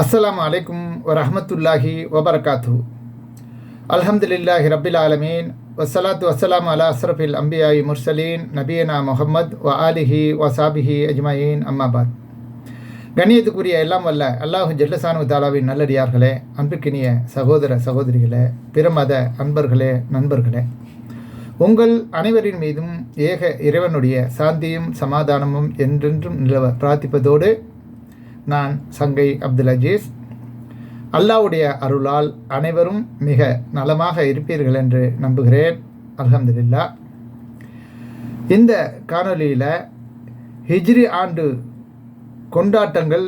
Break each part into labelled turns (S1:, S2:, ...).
S1: அஸ்லாம் அலைக்கும் வரஹமத்துல்லாஹி வபர்காத்து அல்ஹம்துலில்லாஹி ரபில் ஆலமீன். வசலாத்து வசலாம் அலா அஸ்ரஃபில் அம்பியாயி முர்சலீன். நபியனா முகமத் வ ஆலிஹி வசாபிஹி அஜ்மாயின். அம்மாபாத் கண்ணியத்துக்குரிய எல்லாம் வல்ல அல்லாஹு ஜல்லசானு தாலாவின் நல்லடியார்களே அன்புக்கினிய சகோதர சகோதரிகளே பிரமத அன்பர்களே நண்பர்களே. உங்கள் அனைவரின் மீதும் ஏக இறைவனுடைய சாந்தியும் சமாதானமும் என்றென்றும் நிலவ பிரார்த்திப்பதோடு நான் சங்கை அப்துல் அஜீஸ். அல்லாவுடைய அருளால் அனைவரும் மிக நலமாக இருப்பீர்கள் என்று நம்புகிறேன். அலமதுல்லா இந்த காணொளியில் ஹிஜ்ரி ஆண்டு கொண்டாட்டங்கள்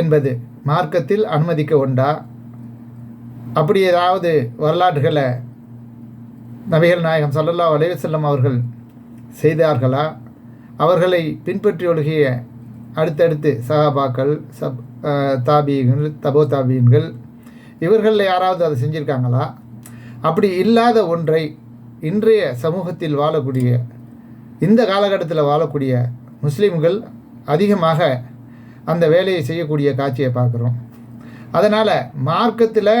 S1: என்பது மார்க்கத்தில் அனுமதிக்க உண்டா? அப்படி ஏதாவது வரலாற்றுகளை நபிகள் நாயகம் சல்லல்லா அலைவசல்லம் அவர்கள் செய்தார்களா? அவர்களை பின்பற்றி ஒழுகிய அடுத்தடுத்து சகாபாக்கள் சப் தாபியங்கள் தபோ தாபீன்கள் இவர்களில் யாராவது அதை செஞ்சுருக்காங்களா? அப்படி இல்லாத ஒன்றை இன்றைய சமூகத்தில் வாழக்கூடிய இந்த காலகட்டத்தில் வாழக்கூடிய முஸ்லீம்கள் அதிகமாக அந்த வேலையை செய்யக்கூடிய காட்சியை பார்க்குறோம். அதனால் மார்க்கத்தில்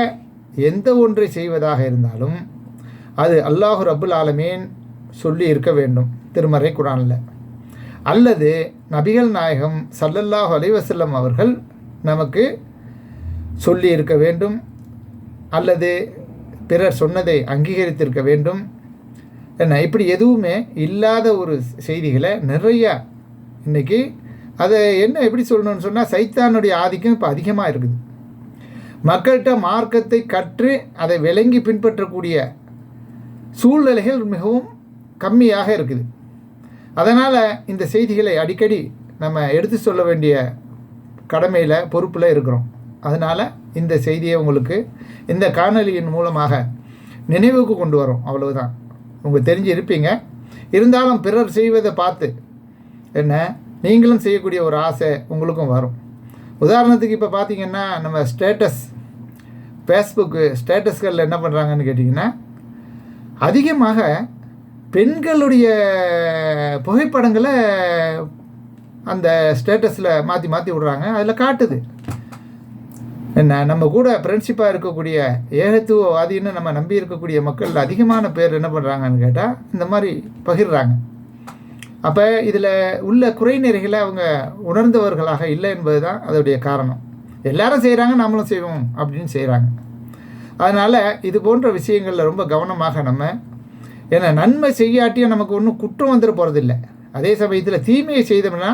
S1: எந்த ஒன்றை செய்வதாக இருந்தாலும் அது அல்லாஹு ரபுல் ஆலமீன் சொல்லி இருக்க வேண்டும் திருமறை குரானில். அல்லது நபிகள் நாயகம் சல்லல்லாஹ் அலைவசல்லம் அவர்கள் நமக்கு சொல்லியிருக்க வேண்டும் அல்லது பிறர் சொன்னதை அங்கீகரித்திருக்க வேண்டும் என்ன இப்படி எதுவுமே இல்லாத ஒரு செய்திகளை நிறையா இன்றைக்கி அதை என்ன எப்படி சொல்லணும்னு சொன்னால் சைத்தானுடைய ஆதிக்கம் இப்போ அதிகமாக இருக்குது. மக்கள்கிட்ட மார்க்கத்தை கற்று அதை விளங்கி பின்பற்றக்கூடிய சூழ்நிலைகள் மிகவும் கம்மியாக இருக்குது. அதனால் இந்த செய்திகளை அடிக்கடி நம்ம எடுத்து சொல்ல வேண்டிய கடமையில் பொறுப்பில் இருக்கிறோம். அதனால் இந்த செய்தியை உங்களுக்கு இந்த காணொலியின் மூலமாக நினைவுக்கு கொண்டு வரும். அவ்வளவுதான். உங்கள் தெரிஞ்சு இருப்பீங்க. இருந்தாலும் பிறர் செய்வதை பார்த்து என்ன நீங்களும் செய்யக்கூடிய ஒரு ஆசை உங்களுக்கும் வரும். உதாரணத்துக்கு இப்போ பார்த்தீங்கன்னா நம்ம ஸ்டேட்டஸ் ஃபேஸ்புக்கு ஸ்டேட்டஸ்களில் என்ன பண்ணுறாங்கன்னு கேட்டிங்கன்னா அதிகமாக பெண்களுடைய புகைப்படங்களை அந்த ஸ்டேட்டஸில் மாற்றி மாற்றி விட்றாங்க. அதில் காட்டுது. என்ன நம்ம கூட ஃப்ரெண்ட்ஷிப்பாக இருக்கக்கூடிய ஏகத்துவவாதின்னு நம்ம நம்பி இருக்கக்கூடிய மக்கள் அதிகமான பேர் என்ன பண்ணுறாங்கன்னு கேட்டால் இந்த மாதிரி பகிர்றாங்க. அப்போ இதில் உள்ள குறைநிறைகளை அவங்க உணர்ந்தவர்களாக இல்லை என்பது தான் அதோடைய காரணம். எல்லாரும் செய்கிறாங்க நம்மளும் செய்வோம் அப்படின்னு செய்கிறாங்க அதனால் இது போன்ற விஷயங்களில் ரொம்ப கவனமாக நம்ம ஏன்னா நன்மை செய்யாட்டியும் நமக்கு ஒன்றும் குற்றம் வந்துட போகிறதில்ல அதே சமயத்தில் தீமையை செய்தோம்னா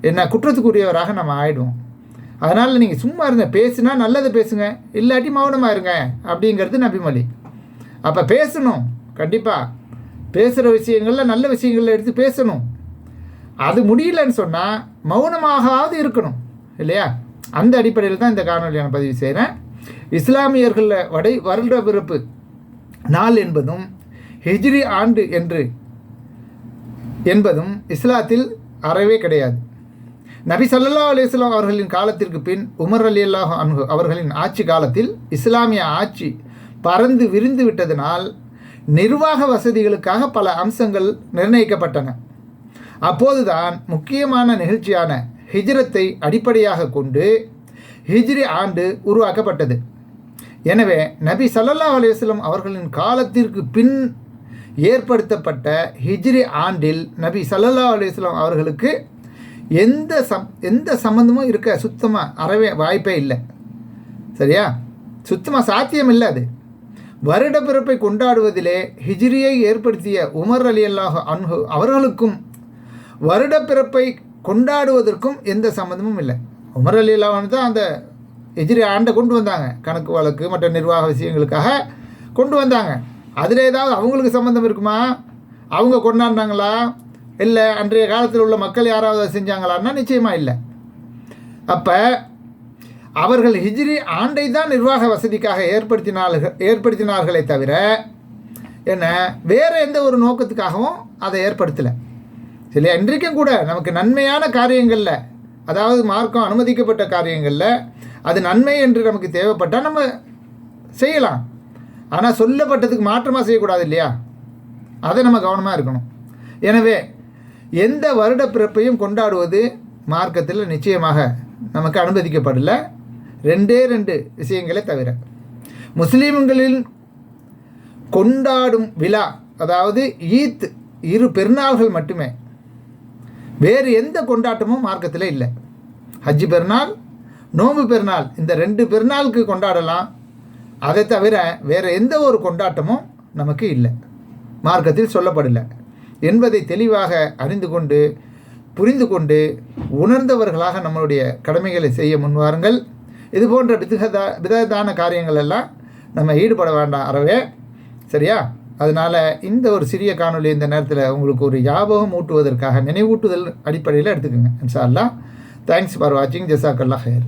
S1: என்ன குற்றத்துக்குரியவராக நம்ம ஆகிடுவோம் அதனால் நீங்கள் சும்மா இருங்க பேசுனா நல்லதை பேசுங்க இல்லாட்டி மௌனமாக இருங்க அப்படிங்கிறது நபிமொழி. அப்போ பேசணும் கண்டிப்பாக பேசுகிற விஷயங்களில் நல்ல விஷயங்களில் எடுத்து பேசணும். அது முடியலன்னு சொன்னால் மௌனமாகாது இருக்கணும் இல்லையா? அந்த அடிப்படையில் தான் இந்த காணொலி நான் பதிவு செய்கிறேன் இஸ்லாமியர்களில் வடை வருட பிறப்பு நாள் என்பதும் ஹிஜ்ரி ஆண்டு என்று என்பதும் இஸ்லாத்தில் அறவே கிடையாது. நபி சல்லா அலிஸ்லாம் அவர்களின் காலத்திற்கு பின் உமர் அலி அல்லாஹ் அன்ஹு அவர்களின் ஆட்சி காலத்தில் இஸ்லாமிய ஆட்சி பறந்து விரிந்து விட்டதனால் நிர்வாக வசதிகளுக்காக பல அம்சங்கள் நிர்ணயிக்கப்பட்டன. அப்போதுதான் முக்கியமான நிகழ்ச்சியான ஹிஜ்ரத்தை அடிப்படையாக கொண்டு ஹிஜ்ரி ஆண்டு உருவாக்கப்பட்டது. எனவே நபி சல்லல்லா அலுவலம் அவர்களின் காலத்திற்கு பின் ஏற்படுத்தப்பட்ட ஹிஜ்ரி ஆண்டில் நபி சல்லல்லா அலுவலாம் அவர்களுக்கு எந்த சம் எந்த சம்மந்தமும் இருக்க சுத்தமாக அறவே வாய்ப்பே இல்லை. சரியா? சுத்தமாக சாத்தியம் இல்லை அது. வருட பிறப்பை கொண்டாடுவதிலே ஹிஜ்ரியை ஏற்படுத்திய உமர் அலி அல்லாஹ் அன்ஹு அவர்களுக்கும் வருட பிறப்பை கொண்டாடுவதற்கும் எந்த சம்மந்தமும் இல்லை. உமர் அலி அல்லாஹ் தான் அந்த ஹிஜ்ரி ஆண்டை கொண்டு வந்தாங்க. கணக்கு வழக்கு மற்ற நிர்வாக விஷயங்களுக்காக கொண்டு வந்தாங்க. அதில் ஏதாவது அவங்களுக்கு சம்மந்தம் இருக்குமா? அவங்க கொண்டாடினாங்களா? இல்லை அன்றைய காலத்தில் உள்ள மக்கள் யாராவது செஞ்சாங்களான்னா நிச்சயமாக இல்லை. அப்போ அவர்கள் ஹிஜ்ரி ஆண்டை தான் நிர்வாக வசதிக்காக ஏற்படுத்தினார்கள் ஏற்படுத்தினார்களே தவிர என்ன வேறு எந்த ஒரு நோக்கத்துக்காகவும் அதை ஏற்படுத்தலை. சரியா இன்றைக்கும் கூட நமக்கு நன்மையான காரியங்களில் அதாவது மார்க்கம் அனுமதிக்கப்பட்ட காரியங்களில் அது நன்மை என்று நமக்கு தேவைப்பட்டால் நம்ம செய்யலாம். ஆனால் சொல்லப்பட்டதுக்கு மாற்றமாக செய்யக்கூடாது இல்லையா? அதை நம்ம கவனமாக இருக்கணும். எனவே எந்த வருட பிறப்பையும் கொண்டாடுவது மார்க்கத்தில் நிச்சயமாக நமக்கு அனுமதிக்கப்படல. ரெண்டே ரெண்டு விஷயங்களை தவிர. முஸ்லீம்களில் கொண்டாடும் விழா அதாவது ஈத் இரு பெருநாள்கள் மட்டுமே. வேறு எந்த கொண்டாட்டமும் மார்க்கத்தில் இல்லை. ஹஜ்ஜி பெருநாள் நோம்பு பெருநாள் இந்த ரெண்டு பெருநாளுக்கு கொண்டாடலாம். அதை தவிர வேறு எந்த ஒரு கொண்டாட்டமும் நமக்கு இல்லை. மார்க்கத்தில் சொல்லப்படலை. என்பதை தெளிவாக அறிந்து கொண்டு புரிந்து கொண்டு உணர்ந்தவர்களாக நம்மளுடைய கடமைகளை செய்ய முன்வாருங்கள் இது போன்ற விதகதா விததான காரியங்கள் எல்லாம் நம்ம ஈடுபட வேண்டாம் அறவே. சரியா? அதனால் இந்த ஒரு சிறிய காணொளி இந்த நேரத்தில் உங்களுக்கு ஒரு ஞாபகம் ஊட்டுவதற்காக நினைவூட்டுதல் அடிப்படையில் எடுத்துக்கோங்க. இன்ஷா அல்லா தேங்க்ஸ் ஃபார் வாட்சிங் ஜெசாக்கல்லா ஹேர்